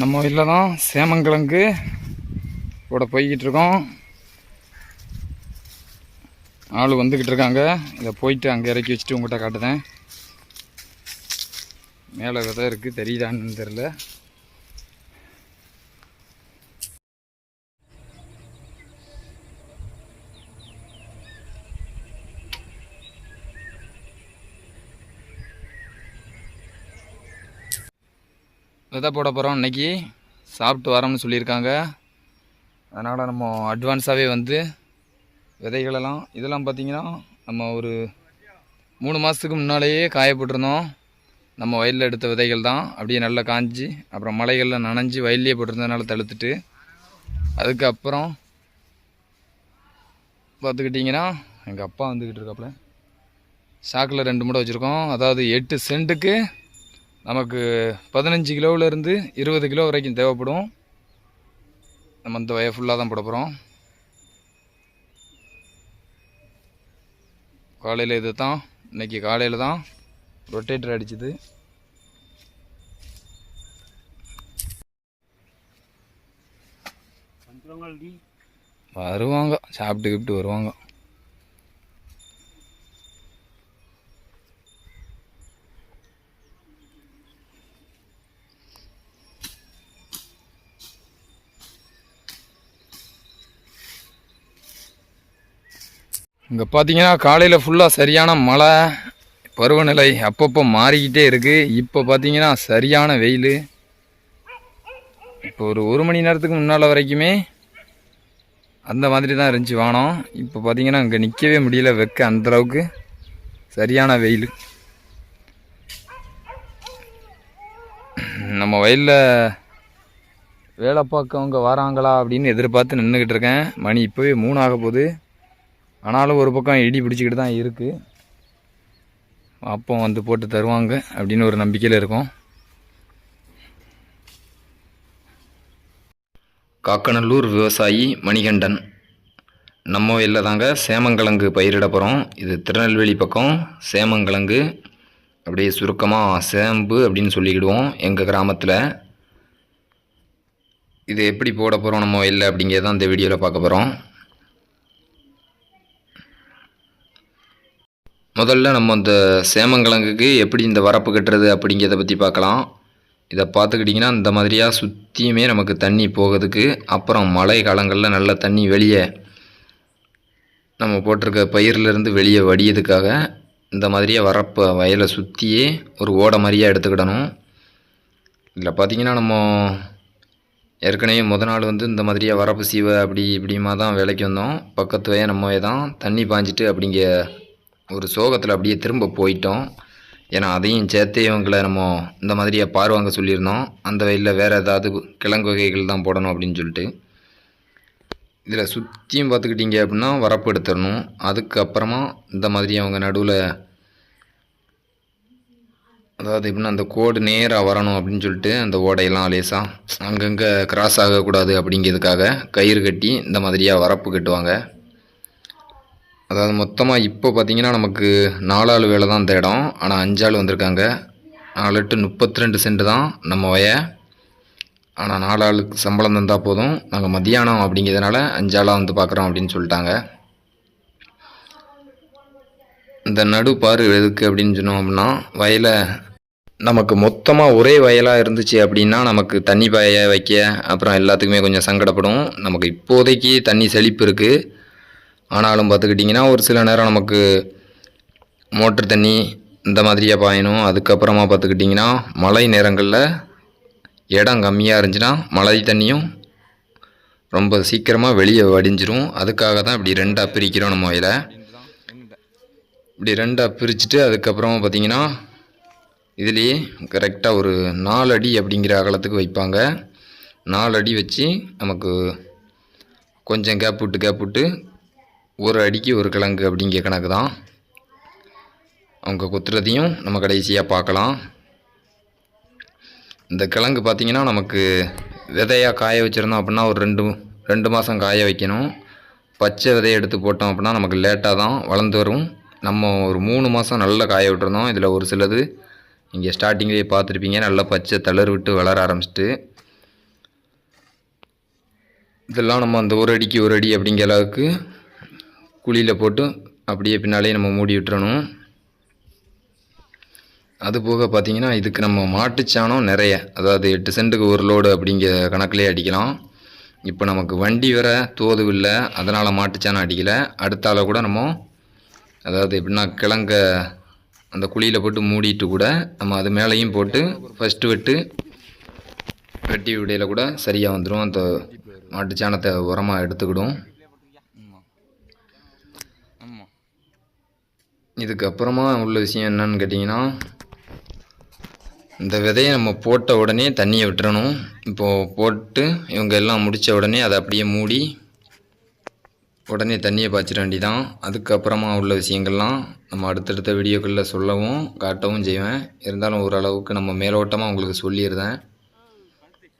நம்ம வீட்டில் தான் சேமங்கிழங்கு கூட போய்கிட்டு இருக்கோம். ஆள் வந்துக்கிட்டு இருக்காங்க. இதை போயிட்டு அங்கே இறக்கி வச்சுட்டு உங்கள்கிட்ட காட்டுதேன் மேலே விதை இருக்குது தெரியுதான்னு தெரில விதை போட போகிறோம் இன்றைக்கி சாப்பிட்டு வரோம்னு சொல்லியிருக்காங்க. அதனால் நம்ம அட்வான்ஸாகவே வந்து விதைகளெல்லாம் இதெல்லாம் பார்த்திங்கன்னா நம்ம ஒரு மூணு மாதத்துக்கு முன்னாலேயே காயப்பட்டிருந்தோம். நம்ம வயலில் எடுத்த விதைகள் தான். அப்படியே நல்லா காஞ்சி அப்புறம் மலைகளில் நனைஞ்சு வயல்லையே போட்டிருந்ததுனால தழுத்துட்டு அதுக்கப்புறம் பார்த்துக்கிட்டிங்கன்னா எங்கள் அப்பா வந்துக்கிட்டு இருக்காப்புல. சாக்கில் ரெண்டு மூடை வச்சுருக்கோம். அதாவது எட்டு சென்ட்டுக்கு நமக்கு பதினஞ்சு கிலோவிலேருந்து இருபது கிலோ வரைக்கும் தேவைப்படும். நம்ம இந்த வய ஃபுல்லாக தான் போட போகிறோம் காலையில் இது தான் இன்றைக்கி காலையில் தான் ரொட்டேட்டர் அடிச்சுது. வருவாங்க சாப்பிட்டு கிப்பிட்டு வருவாங்க. இங்கே பார்த்தீங்கன்னா காலையில் ஃபுல்லாக சரியான மழை பருவநிலை அப்பப்போ மாறிக்கிட்டே இருக்குது இப்போ பார்த்தீங்கன்னா சரியான வெயில். இப்போ ஒரு ஒரு மணி நேரத்துக்கு முன்னால் வரைக்குமே அந்த மாதிரி தான் இருந்துச்சு வானம். இப்போ பார்த்தீங்கன்னா இங்கே நிற்கவே முடியல வெக்க அந்தளவுக்கு சரியான வெயில். நம்ம வயலில் வேலை பார்க்கவங்க வராங்களா அப்படின்னு எதிர்பார்த்து நின்றுக்கிட்டு இருக்கேன். மணி இப்போவே மூணு ஆக போகுது. ஆனாலும் ஒரு பக்கம் இடி பிடிச்சிக்கிட்டு தான் இருக்குது அப்போ வந்து போட்டு தருவாங்க அப்படின்னு ஒரு நம்பிக்கையில் இருக்கும். காக்கநல்லூர் விவசாயி மணிகண்டன். நம்ம வயலில் தாங்க சேமங்கிழங்கு பயிரிட போகிறோம் இது திருநெல்வேலி பக்கம் சேமங்கிழங்கு அப்படியே சுருக்கமாக சேம்பு அப்படின்னு சொல்லிக்கிடுவோம் எங்கள் கிராமத்தில். இது எப்படி போட போகிறோம் நம்ம வயலில் அப்படிங்கிறதான் இந்த வீடியோவில் பார்க்க போகிறோம் முதல்ல நம்ம இந்த சேமங்கிழங்குக்கு எப்படி இந்த வரப்பு கட்டுறது அப்படிங்கிறத பற்றி பார்க்கலாம். இதை பார்த்துக்கிட்டிங்கன்னா இந்த மாதிரியாக சுற்றியுமே நமக்கு தண்ணி போகிறதுக்கு அப்புறம் மழை காலங்களில் நல்ல தண்ணி வெளியே நம்ம போட்டிருக்க பயிர்லேருந்து வெளியே வடியதுக்காக இந்த மாதிரியே வரப்பை வயலை சுற்றியே ஒரு ஓடை மாதிரியாக எடுத்துக்கிடணும். இதில் பார்த்திங்கன்னா நம்ம ஏற்கனவே முத நாள் வந்து இந்த மாதிரியாக வரப்பு சீவை அப்படி இப்படிமா தான் விலைக்கு வந்தோம். பக்கத்து வய நம்ம தான் தண்ணி பாஞ்சிட்டு அப்படிங்க ஒரு சோகத்தில் அப்படியே திரும்ப போயிட்டோம். ஏன்னா அதையும் சேர்த்து இவங்களை நம்ம இந்த மாதிரியாக பார்வாங்க சொல்லியிருந்தோம். அந்த வயலில் வேறு ஏதாவது கிழங்கு வகைகள் தான் போடணும் அப்படின்னு சொல்லிட்டு. இதில் சுற்றியும் பார்த்துக்கிட்டிங்க அப்படின்னா வரப்பு எடுத்துடணும். அதுக்கப்புறமா இந்த மாதிரி அவங்க நடுவில் அதாவது எப்படின்னா அந்த கோடு நேராக வரணும் அப்படின்னு சொல்லிட்டு அந்த ஓடையெல்லாம் லேசாக அங்கங்கே கிராஸ் ஆகக்கூடாது அப்படிங்கிறதுக்காக கயிறு கட்டி இந்த மாதிரியாக வரப்பு கட்டுவாங்க. அதாவது மொத்தமாக இப்போ பார்த்தீங்கன்னா நமக்கு நாலாள் வேலை தான் இந்த இடம். ஆனால் அஞ்சாள் வந்திருக்காங்க. நாலு எட்டு முப்பத்தி ரெண்டு சென்ட் தான் நம்ம வய. ஆனால் நாலாளுக்கு சம்பளம் தந்தால் போதும். நாங்கள் மத்தியானம் அப்படிங்கிறதுனால அஞ்சாளாக வந்து பார்க்குறோம் அப்படின்னு சொல்லிட்டாங்க. இந்த நடு பாரு எதுக்கு அப்படின்னு சொன்னோம் அப்படின்னா வயலை நமக்கு மொத்தமாக ஒரே வயலாக இருந்துச்சு அப்படின்னா நமக்கு தண்ணி பாய வைக்க அப்புறம் எல்லாத்துக்குமே கொஞ்சம் சங்கடப்படும். நமக்கு இப்போதைக்கு தண்ணி செழிப்பு இருக்குது ஆனாலும் பார்த்துக்கிட்டிங்கன்னா ஒரு சில நேரம் நமக்கு மோட்ரு தண்ணி இந்த மாதிரியாக பாயணும். அதுக்கப்புறமா பார்த்துக்கிட்டிங்கன்னா மழை நேரங்களில் இடம் கம்மியாக இருந்துச்சுன்னா மழை தண்ணியும் ரொம்ப சீக்கிரமாக வெளியே வடிஞ்சிரும். அதுக்காக தான் இப்படி ரெண்டாக பிரிக்கிறோம் நம்ம வயலை இப்படி ரெண்டாக பிரிச்சுட்டு அதுக்கப்புறமா பார்த்திங்கன்னா இதுலேயே கரெக்டாக ஒரு நாலு அடி அப்படிங்கிற அகலத்துக்கு வைப்பாங்க. நாலு அடி வச்சு நமக்கு கொஞ்சம் கேப் விட்டு கேப் விட்டு ஒரு அடிக்கு ஒரு கிழங்கு அப்படிங்கிற கணக்கு தான். அவங்க குத்துறதையும் நம்ம கடைசியாக பார்க்கலாம். இந்த கிழங்கு பார்த்திங்கன்னா நமக்கு விதையாக காய வச்சுருந்தோம் அப்படின்னா ஒரு ரெண்டு ரெண்டு மாதம் காய வைக்கணும். பச்சை விதையை எடுத்து போட்டோம் அப்படின்னா நமக்கு லேட்டாக தான் வளர்ந்து வரும். நம்ம ஒரு மூணு மாதம் நல்லா காய விட்டுருந்தோம். இதில் ஒரு சிலது இங்கே ஸ்டார்டிங்லேயே பார்த்துருப்பீங்க. நல்லா பச்சை தளர் விட்டு வளர ஆரம்பிச்சிட்டு. இதெல்லாம் நம்ம அந்த ஒரு அடிக்கு ஒரு அடி அப்படிங்கிற அளவுக்கு குழியில் போட்டு அப்படியே பின்னாலே நம்ம மூடி விட்டுறணும். அது போக பார்த்தீங்கன்னா இதுக்கு நம்ம மாட்டுச்சாணம் நிறைய அதாவது எட்டு சென்ட்டுக்கு ஒரு லோடு அப்படிங்கிற கணக்கிலே அடிக்கலாம். இப்போ நமக்கு வண்டி வர தோது இல்லை அதனால் மாட்டுச்சாணம் அடிக்கலை. அடுத்தால கூட நம்ம அதாவது எப்படின்னா கிழங்க அந்த குழியில் போட்டு மூடிட்டு கூட நம்ம அது மேலேயும் போட்டு ஃபஸ்ட்டு வெட்டு வெட்டி விடையில் கூட சரியாக வந்துடும் அந்த மாட்டுச்சாணத்தை உரமாக எடுத்துக்கிடும். இதுக்கப்புறமா உள்ள விஷயம் என்னன்னு கேட்டிங்கன்னா இந்த விதையை நம்ம போட்ட உடனே தண்ணியை விட்டுறணும். இப்போது போட்டு இவங்க எல்லாம் முடித்த உடனே அதை அப்படியே மூடி உடனே தண்ணியை பாய்ச்சிட வேண்டிதான் அதுக்கப்புறமா உள்ள விஷயங்கள்லாம் நம்ம அடுத்தடுத்த வீடியோக்களில் சொல்லவும் காட்டவும் செய்வேன். இருந்தாலும் ஓரளவுக்கு நம்ம மேலோட்டமாக உங்களுக்கு சொல்லிடுறேன்.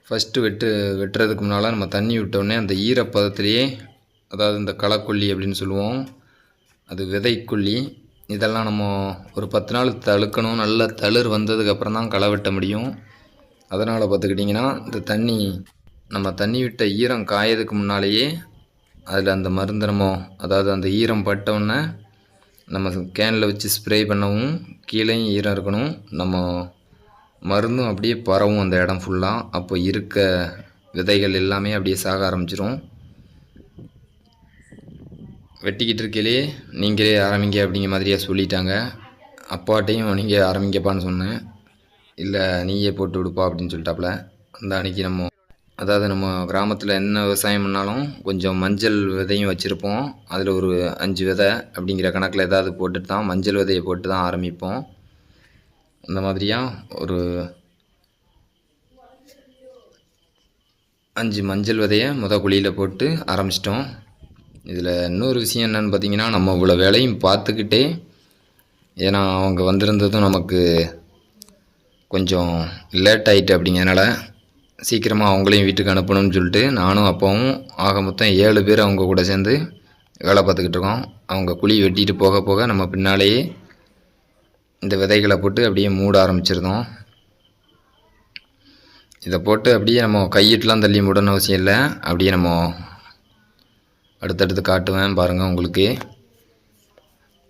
ஃபஸ்ட்டு வெட்டு வெட்டுறதுக்கு முன்னால் நம்ம தண்ணி விட்டோடனே அந்த ஈரப்பதத்திலேயே அதாவது இந்த களக்கொல்லி அப்படின்னு சொல்லுவோம் அது விதைக்கொல்லி இதெல்லாம் நம்ம ஒரு பத்து நாள் தழுக்கணும். நல்ல தளிர் வந்ததுக்கப்புறம் தான் களை வெட்ட முடியும். அதனால் பார்த்துக்கிட்டிங்கன்னா இந்த தண்ணி நம்ம தண்ணி விட்ட ஈரம் காயதுக்கு முன்னாலேயே அதில் அந்த மருந்து நம்ம அதாவது அந்த ஈரம் பட்டவுடனே நம்ம கேனில் வச்சு ஸ்ப்ரே பண்ணவும் கீழேயும் ஈரம் இருக்கணும். நம்ம மருந்தும் அப்படியே பரவும் அந்த இடம் ஃபுல்லாக அப்போ இருக்க விதைகள் எல்லாமே அப்படியே சாக ஆரம்பிச்சிரும். வெட்டிக்கிட்டு இருக்கையிலே நீங்களே ஆரம்பிங்க அப்படிங்கிற மாதிரியாக சொல்லிட்டாங்க. அப்பாட்டையும் நீங்கள் ஆரம்பிங்கப்பான்னு சொன்னேன். இல்லை நீயே போட்டு விடுப்பா அப்படின்னு சொல்லிட்டாப்புல அந்த அன்றைக்கி நம்ம அதாவது நம்ம கிராமத்தில் என்ன விவசாயம் பண்ணாலும் கொஞ்சம் மஞ்சள் விதையும் வச்சுருப்போம். அதில் ஒரு அஞ்சு விதை அப்படிங்கிற கணக்கில் ஏதாவது போட்டுட்டு தான் மஞ்சள் விதையை போட்டு தான் ஆரம்பிப்போம். அந்த மாதிரியாக ஒரு அஞ்சு மஞ்சள் விதையை முத குழியில் போட்டு ஆரம்பிச்சிட்டோம். இதில் இன்னொரு விஷயம் என்னென்னு பார்த்தீங்கன்னா நம்ம இவ்வளோ வேலையும் பார்த்துக்கிட்டே ஏன்னா அவங்க வந்திருந்ததும் நமக்கு கொஞ்சம் லேட் ஆகிட்டு அப்படிங்கிறனால சீக்கிரமாக அவங்களையும் வீட்டுக்கு அனுப்பணும்னு சொல்லிட்டு நானும் அப்பாவும் ஆக மொத்தம் ஏழு பேர் அவங்க கூட சேர்ந்து வேலை பார்த்துக்கிட்டு இருக்கோம். அவங்க குழி வெட்டிட்டு போக போக நம்ம பின்னாலேயே இந்த விதைகளை போட்டு அப்படியே மூட ஆரம்பிச்சிருந்தோம். இதை போட்டு அப்படியே நம்ம கையிட்டலாம் தள்ளி மூடணும்னு அவசியம் இல்லை. அப்படியே நம்ம அடுத்தடுத்து காட்டுவேன் பாருங்கள் உங்களுக்கு.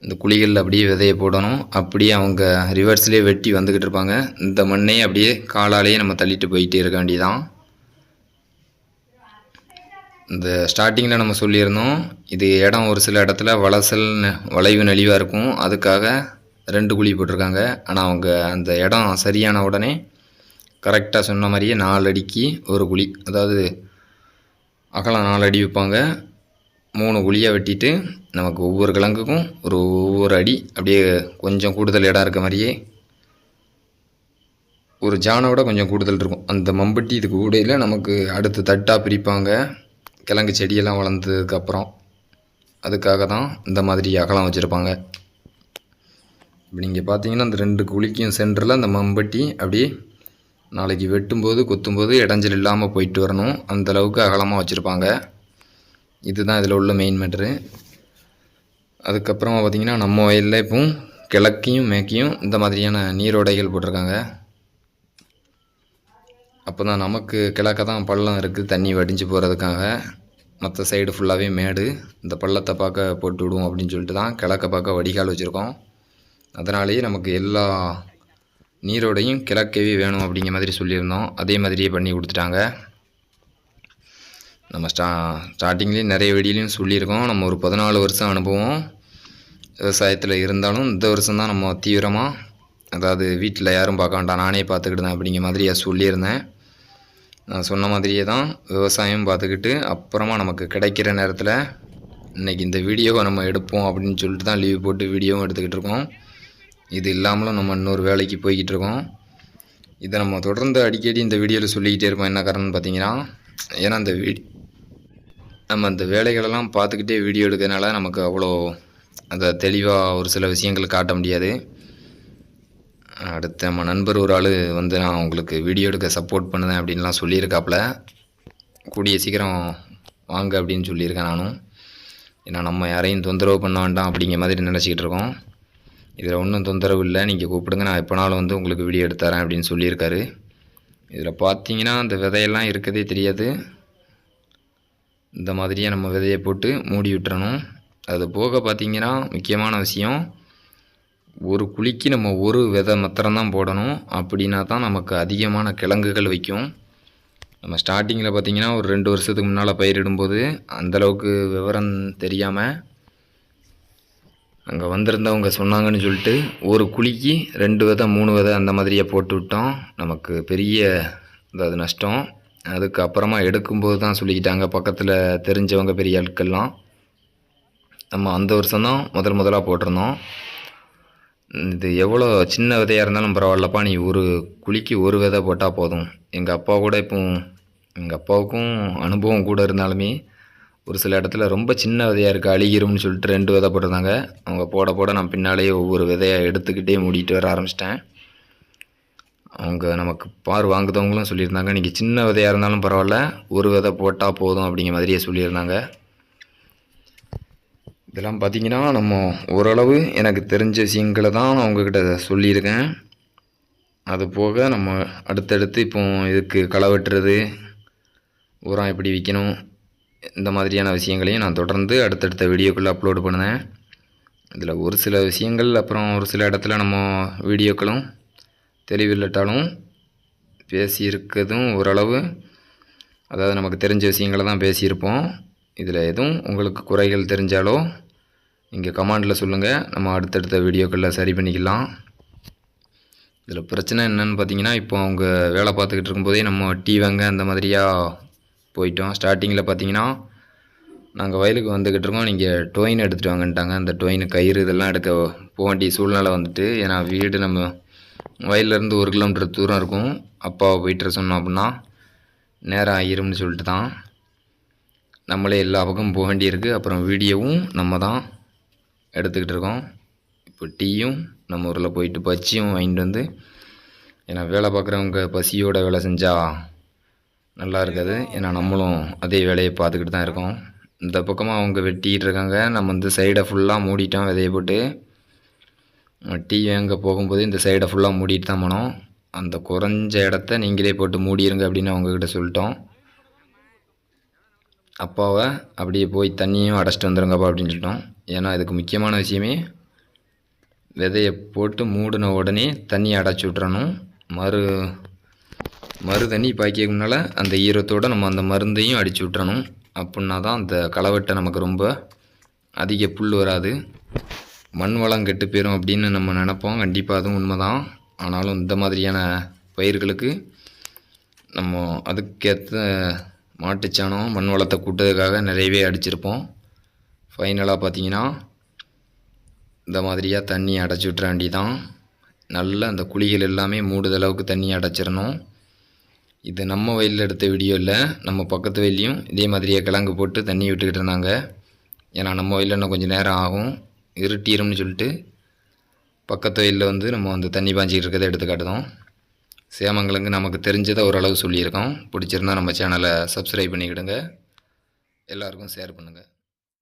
இந்த குழிகளில் அப்படியே விதையை போடணும். அப்படியே அவங்க ரிவர்ஸ்லேயே வெட்டி வந்துக்கிட்டு இருப்பாங்க. இந்த மண்ணையே அப்படியே காலாலேயே நம்ம தள்ளிட்டு போயிட்டே இருக்க வேண்டியதான் இந்த ஸ்டார்டிங்கில் நம்ம சொல்லியிருந்தோம். இது இடம் ஒரு சில இடத்துல வளசல் வளைவு நெளிவாக இருக்கும். அதுக்காக ரெண்டு குழி போட்டிருக்காங்க. ஆனால் அவங்க அந்த இடம் சரியான உடனே கரெக்டாக சொன்ன மாதிரியே நாலு அடிக்கு ஒரு குழி அதாவது அகலம் நாலு அடி வைப்பாங்க மூணு குழியாக வெட்டிட்டு நமக்கு ஒவ்வொரு கிழங்குக்கும் ஒரு ஒவ்வொரு அடி அப்படியே கொஞ்சம் கூடுதல் இடம் இருக்க மாதிரியே ஒரு ஜானோட கொஞ்சம் கூடுதல் இருக்கும். அந்த மம்பட்டி இதுக்கு கூடையில் நமக்கு அடுத்து தட்டாக பிரிப்பாங்க. கிழங்கு செடியெல்லாம் வளர்ந்ததுக்கப்புறம் அதுக்காக தான் இந்த மாதிரி அகலம் வச்சுருப்பாங்க. இப்போ நீங்கள் பார்த்தீங்கன்னா அந்த ரெண்டு குழிக்கும் சென்டரில் அந்த மம்பட்டி அப்படியே நாளைக்கு வெட்டும்போது குத்தும்போது இடைஞ்சல் இல்லாமல் போயிட்டு வரணும். அந்த அளவுக்கு அகலமாக வச்சுருப்பாங்க. இதுதான் இதில் உள்ள மெயின் மேட்ரு அதுக்கப்புறமா பார்த்திங்கன்னா நம்ம வயலில் இப்போ கிழக்கையும் மேற்கையும் இந்த மாதிரியான நீரோடைகள் போட்டிருக்காங்க. அப்போ தான் நமக்கு கிழக்க தான் பள்ளம் இருக்குது தண்ணி வடிஞ்சு போகிறதுக்காக மற்ற சைடு ஃபுல்லாகவே மேடு. இந்த பள்ளத்தை பார்க்க போட்டு விடுவோம் அப்படின்னு சொல்லிட்டு தான் கிழக்க பார்க்க வடிகால் வச்சுருக்கோம். அதனாலேயே நமக்கு எல்லா நீரோடையும் கிழக்கவே வேணும் அப்படிங்கிற மாதிரி சொல்லியிருந்தோம். அதே மாதிரியே பண்ணி கொடுத்துட்டாங்க. நம்ம ஸ்டா ஸ்டார்டிங்லேயும் நிறைய வெடியிலையும் சொல்லியிருக்கோம். நம்ம ஒரு பதினாலு வருஷம் அனுபவம். விவசாயத்தில் இருந்தாலும் இந்த வருஷம் தான் நம்ம தீவிரமாக அதாவது வீட்டில் யாரும் பார்க்க வேண்டாம் நானே பார்த்துக்கிட்டேன் அப்படிங்கிற மாதிரியா சொல்லியிருந்தேன். நான் சொன்ன மாதிரியே தான் விவசாயம் பார்த்துக்கிட்டு அப்புறமா நமக்கு கிடைக்கிற நேரத்தில் இன்றைக்கி இந்த வீடியோவை நம்ம எடுப்போம் அப்படின்னு சொல்லிட்டு தான் லீவ் போட்டு வீடியோவும் எடுத்துக்கிட்டு இருக்கோம். இது இல்லாமலும் நம்ம இன்னொரு வேலைக்கு போய்கிட்டு இருக்கோம். இதை நம்ம தொடர்ந்து அடிக்கடி இந்த வீடியோவில் சொல்லிக்கிட்டே இருப்போம். என்ன காரணம்னு பார்த்தீங்கன்னா ஏன்னா இந்த வீ நம்ம அந்த வேலைகளெல்லாம் பார்த்துக்கிட்டே வீடியோ எடுக்கிறதுனால நமக்கு அவ்வளோ அந்த தெளிவாக ஒரு சில விஷயங்கள் காட்ட முடியாது. அடுத்து நம்ம நண்பர் ஒரு ஆள் வந்து நான் உங்களுக்கு வீடியோ எடுக்க சப்போர்ட் பண்ணுதேன் அப்படின்லாம் சொல்லியிருக்காப்புல. கூடிய சீக்கிரம் வாங்க அப்படின்னு சொல்லியிருக்கேன் நானும். ஏன்னா நம்ம யாரையும் தொந்தரவு பண்ண வேண்டாம் அப்படிங்கிற மாதிரி நினச்சிக்கிட்டு இருக்கோம். இதில் ஒன்றும் தொந்தரவு இல்லை. நீங்கள் கூப்பிடுங்க. நான் எப்போனாலும் வந்து உங்களுக்கு வீடியோ எடுத்துறேன் அப்படின்னு சொல்லியிருக்காரு. இதில் பார்த்தீங்கன்னா அந்த விதையெல்லாம் இருக்கதே தெரியாது. இந்த மாதிரியே நம்ம விதையை போட்டு மூடி விட்டுறணும். அது போக பார்த்திங்கன்னா முக்கியமான விஷயம் ஒரு குழிக்கு நம்ம ஒரு விதை மாத்திரம்தான் போடணும். அப்படின்னா தான் நமக்கு அதிகமான கிழங்குகள் வைக்கும் நம்ம ஸ்டார்டிங்கில் பார்த்திங்கன்னா ஒரு ரெண்டு வருஷத்துக்கு முன்னால் பயிரிடும்போது அந்தளவுக்கு விவரம் தெரியாமல் அங்கே வந்திருந்தவங்க சொன்னாங்கன்னு சொல்லிட்டு ஒரு குழிக்கு ரெண்டு விதை மூணு விதை அந்த மாதிரியே போட்டு விட்டோம். நமக்கு பெரிய அதாவது நஷ்டம். அதுக்கப்புறமா எடுக்கும்போது தான் சொல்லிக்கிட்டாங்க. பக்கத்தில் தெரிஞ்சவங்க பெரிய ஆட்கள்லாம். நம்ம அந்த வருஷம்தான் முதல் முதலாக போட்டிருந்தோம். இது எவ்வளோ சின்ன விதையாக இருந்தாலும் பரவாயில்லப்பா. நீ ஒரு குழிக்கு ஒரு விதை போட்டால் போதும். எங்கள் அப்பா கூட இப்போ எங்கள் அப்பாவுக்கும் அனுபவம் கூட இருந்தாலுமே ஒரு சில இடத்துல ரொம்ப சின்ன விதையாக இருக்குது அழுகிரும்னு சொல்லிட்டு ரெண்டு விதை போட்டிருந்தாங்க. அவங்க போட போட நான் பின்னாலேயே ஒவ்வொரு விதையை எடுத்துக்கிட்டே மூடிட்டு வர ஆரம்பிச்சிட்டேன். அவங்க நமக்கு பார் வாங்குதவங்களும் சொல்லியிருந்தாங்க. நீங்கள் சின்ன விதையாக இருந்தாலும் பரவாயில்ல ஒரு விதை போட்டால் போதும் அப்படிங்கிற மாதிரியே சொல்லியிருந்தாங்க. இதெல்லாம் பார்த்தீங்கன்னா நம்ம ஓரளவு எனக்கு தெரிஞ்ச விஷயங்களை தான் நான் உங்ககிட்ட சொல்லியிருக்கேன். அது போக நம்ம அடுத்தடுத்து இப்போ இதுக்கு களை வெட்டுறது உரம் எப்படி விற்கணும் இந்த மாதிரியான விஷயங்களையும் நான் தொடர்ந்து அடுத்தடுத்த வீடியோக்குள்ளே அப்லோடு பண்ணுவேன் இதில் ஒரு சில விஷயங்கள் அப்புறம் ஒரு சில இடத்துல நம்ம வீடியோக்களும் தெளிவில்லாட்டாலும் பேசியிருக்கிறதும் ஓரளவு. அதாவது நமக்கு தெரிஞ்ச விஷயங்களை தான் பேசியிருப்போம். இதில் எதுவும் உங்களுக்கு குறைகள் தெரிஞ்சாலோ இங்கே கமாண்டில் சொல்லுங்கள் நம்ம அடுத்தடுத்த வீடியோக்களில் சரி பண்ணிக்கலாம். இதில் பிரச்சனை என்னன்னு பார்த்தீங்கன்னா இப்போ அவங்க வேலை பார்த்துக்கிட்டு இருக்கும்போதே நம்ம டீ வாங்க அந்த மாதிரியாக போயிட்டோம். ஸ்டார்டிங்கில் பார்த்தீங்கன்னா நாங்கள் வயலுக்கு வந்துக்கிட்டு இருக்கோம். நீங்கள் டொயின் எடுத்துகிட்டு வாங்கன்ட்டாங்க. அந்த டொயின் கயிறு இதெல்லாம் எடுக்க போக வேண்டிய சூழ்நிலை வந்துட்டு ஏன்னா வீடு நம்ம வயல்லேருந்து ஒரு கிலோமீட்டர் தூரம் இருக்கும். அப்பாவை போயிட்டு சொன்னோம் அப்படின்னா நேரம் ஆயிரும்னு சொல்லிட்டு தான் நம்மளே எல்லா பக்கமும் போக வேண்டியிருக்கு. அப்புறம் வீடியோவும் நம்ம தான் எடுத்துக்கிட்டு இருக்கோம். இப்போ டீயும் நம்ம ஊரில் போயிட்டு பச்சியும் வாங்கிட்டு வந்து ஏன்னா வேலை பார்க்குறவங்க பசியோட வேலை செஞ்சால் நல்லா இருக்காது. ஏன்னா நம்மளும் அதே வேலையை பார்த்துக்கிட்டு தான் இருக்கோம். இந்த பக்கமாக அவங்க வெட்டிக்கிட்டு இருக்காங்க. நம்ம வந்து சைடை ஃபுல்லாக மூடிட்டோம் விதையை போட்டு. டீ வாங்க போகும்போது இந்த சைடை ஃபுல்லாக மூடிட்டு தான் போனோம். அந்த குறைஞ்ச இடத்த நீங்களே போட்டு மூடிடுங்க அப்படின்னு அவங்கக்கிட்ட சொல்லிட்டோம். அப்பாவை அப்படியே போய் தண்ணியும் அடைச்சிட்டு வந்துடுங்கப்பா அப்படின்னு சொல்லிட்டோம். ஏன்னா இதுக்கு முக்கியமான விஷயமே விதையை போட்டு மூடின உடனே தண்ணி அடைச்சி விட்றணும் மறு மறு தண்ணி பாய்க்க முன்னால் அந்த ஈரத்தோடு நம்ம அந்த மருந்தையும் அடித்து விட்றணும் அப்படின்னா தான் அந்த களவெட்டை நமக்கு ரொம்ப அதிக புல் வராது. மண் வளம் கெட்டு போயிடும் அப்படின்னு நம்ம நினப்போம். கண்டிப்பாக அதுவும் உண்மை தான் ஆனாலும் இந்த மாதிரியான பயிர்களுக்கு நம்ம அதுக்கேற்ற மாட்டுச்சாணம் மண் வளத்தை கூட்டுறதுக்காக நிறையவே அடிச்சிருப்போம். ஃபைனலாக பார்த்தீங்கன்னா இந்த மாதிரியாக தண்ணி அடைச்சி விட்டுற வேண்டி தான் நல்ல அந்த குழிகள் எல்லாமே மூடுதளவுக்கு தண்ணி அடைச்சிடணும். இது நம்ம வயலில் எடுத்த வீடியோ இல்லை நம்ம பக்கத்து வயல்லையும் இதே மாதிரியே கிழங்கு போட்டு தண்ணி விட்டுக்கிட்டு இருந்தாங்க. ஏன்னா நம்ம வயலில் இன்னும் கொஞ்சம் நேரம் ஆகும். இருட்டிரும்னு சொல்லிட்டு பக்கத்து வயலில் வந்து நம்ம வந்து தண்ணி பாஞ்சிக்கிட்டு இருக்கிறத எடுத்து காட்டுதோம். சேமங்களுக்கு நமக்கு தெரிஞ்சதை ஓரளவு சொல்லியிருக்கோம். பிடிச்சிருந்தா நம்ம சேனலை சப்ஸ்கிரைப் பண்ணிக்கிடுங்க. எல்லாருக்கும் ஷேர் பண்ணுங்கள்